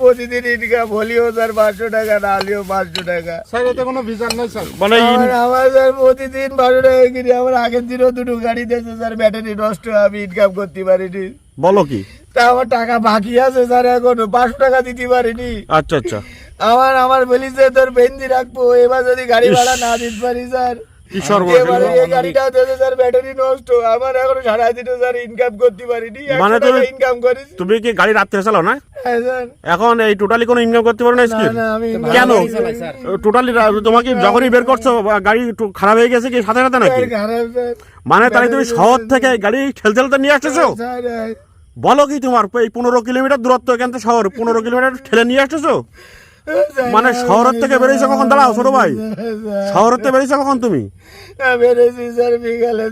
প্রতিদিন income হলিও sir পাঁচশো টাকা না হলেও পাঁচশো টাকা। স্যার এতে কোনো বিচার নেই স্যার। মানে আমার আমার স্যার প্রতিদিন বারো টাকা কিনে আমার আগের দিনও দুটো গাড়ি দিয়েছে স্যার। ব্যাটারি নষ্ট আমি ইনকাম করতে পারিনি। বলো কি? তা আমার টাকা বাকি আছে স্যার এখনও। পাঁচশো টাকা দিতে পারিনি। আচ্ছা আচ্ছা। আমার আমার বলিছে তোর বেঞ্জি রাখব এবার যদি গাড়ি ভাড়া না দিতে পারি স্যার। কি সর্বনাশ এবারে এই গাড়িটাও দিয়েছে স্যার ব্যাটারি নষ্ট। আমার এখনও সারা দিনও স্যার ইনকাম করতে পারিনি। মানে তুমি- ইনকাম করিস তুমি কি গাড়ি রাত্রে চালাও না? হ্যাঁ এখন এই টোটালি কোনো ইনকাম করতে পারো না স্কিল কেন? টোটালি তোমাকে যখনই বের করছ গাড়ি খারাপ হয়ে গেছে কি সাথে সাথে নাকি? মানে তাহলে তুমি শহর থেকে গাড়ি ঠেলতে ঠেলতে নিয়ে আসতেছো? হ্যাঁ। বলো কি তোমার এই পনেরো কিলোমিটার দূরত্ব এখান থেকে শহর পনেরো কিলোমিটার ঠেলে নিয়ে আসতেছো? মানে শহরের থেকে বেরিয়েছো কখন? দাঁড়াও ছোট ভাই। শহরের থেকে বেরিয়েছো কখন তুমি? বেরিয়েছি স্যার বিকালে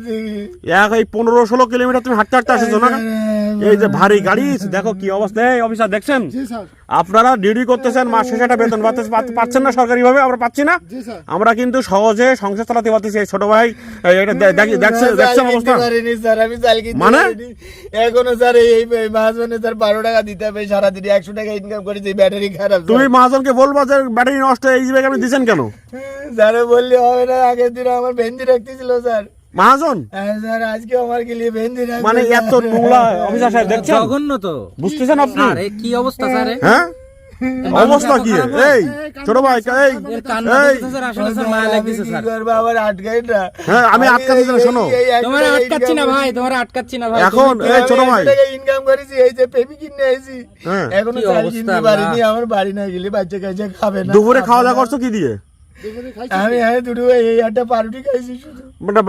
এক এই পনেরো ষোলো কিলোমিটার তুমি হাঁটতে হাঁটতে আসেছো না? এই যে ভারী গাড়ি দেখো কি অবস্থা। এই অফিসার দেখছেন? আপনারা ডিউটি করতেছেন মাস শেষে একটা বেতন পাচ্ছেন না সরকারি ভাবে আমরা পাচ্ছি না। আমরা কিন্তু সহজে সংসার চালাতে পারতেছি। এই ছোট ভাই এটা দেখছেন চাল অবস্থা? মানে? এখনও স্যার এই এই স্যার বারো টাকা দিতে হবে সারাদিন একশো টাকা ইনকাম করেছি ব্যাটারি খারাপ তুমি মহাজনকে বলব যে ব্যাটারি নষ্ট এই আপনি দিচ্ছেন কেন? স্যার বললে হবে না আগের দিন আমার ভেন্দি রাখতেছিল স্যার। মহাজন? হ্যাঁ আজকে আমার ভেন্দি মানে এত নোংরা অফিসার সাহেব দেখছেন? জঘন্য তো। বুঝতেছেন আপনি? এ কি অবস্থা স্যার হ্যাঁ? অবস্থা কি? এই ছোট ভাই এই আমি আটকাই না হ্যাঁ, আমি আটকাতে না, শোনো। তোমার আটকাচ্ছি না ভাই তোমার আটকাচ্ছি না ভাই। এখন এই ছোট ভাই। ইনকাম করেছি? এই যে পেপি কিনে আইছি। হ্যাঁ। এখনও চাল কিনতে পারিনি আমার বাড়ি না গেলে বাচ্চা কাছে খাবে না। দুপুরে খাওয়া দাওয়া করছ কি দিয়ে? আমি হ্যাঁ দুটো এই একটা পাউরুটি খাইছি শুধু।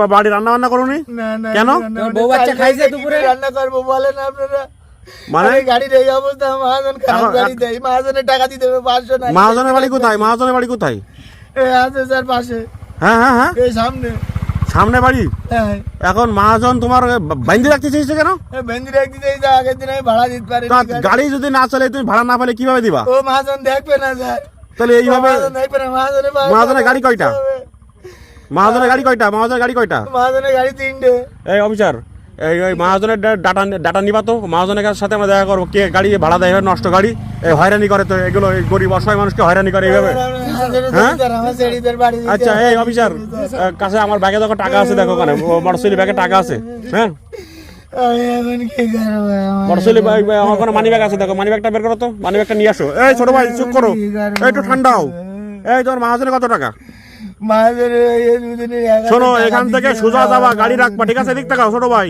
বাড়ি রান্না বান্না করোনি? না না কেন? আমি রান্না তোমার বান্না- বউ বাচ্চা খাইছে দুপুরে? রান্না করব বলেন আপনারা। মানে? গাড়ির এই অবস্থা মহাজন খারাপ গাড়ি দেয় মহাজনের টাকা দিতে হবে পাঁচশো না মহাজনের বাড়ি কোথায়? মহাজনের বাড়ি কোথায়? আছে স্যার পাশে। হ্যাঁ হ্যাঁ হ্যাঁ। এই সামনে। সামনে বাড়ি? হ্যাঁ। এখন মহাজন তোমার বাইন্দে রাখতে চাইছে কেন? ভেন্দি রাখতে চাই যা আগের দিন আমি ভাড়া দিতে পারি গাড়ি যদি না চলে তুমি ভাড়া না পেলে কীভাবে দিবা? ও মহাজন দেখবে না স্যার। তাহলে এইভাবে মহাজন মহাজনের গাড়ি কয়টা? মহাজনের গাড়ি কয়টা? মহাজনের গাড়ি কয়টা? মহাজনের গাড়ি তিনটে। এই অফিসার এই ওই মহাজনের ডাটা ডাটা নিবা তো। মহাজনের কাছে সাথে আমরা দেখা করব। কে গাড়ি ভাড়া দেয় নষ্ট গাড়ি? এই হয়রানি করে তো এগুলো এই গরিব অসহায় মানুষকে হয়রানি করে এইভাবে। হ্যাঁ? আচ্ছা এই অফিসার কাছে আমার ব্যাগে দেখো টাকা আছে দেখো ওখানে। মোটরসাইকেল ব্যাগে টাকা আছে। হ্যাঁ? আমার? মানি ব্যাগ আছে দেখো মানি ব্যাগটা বের করো তো মানি ব্যাগটা নিয়ে আসো। এই ছোট ভাই চুপ করো। এই একটু ঠান্ডাও এই তোমার মহাজনের কত টাকা? শোনো এখান থেকে সোজা যাবা গাড়ি রাখবা ঠিক আছে? দিক টাকা ছোট ভাই।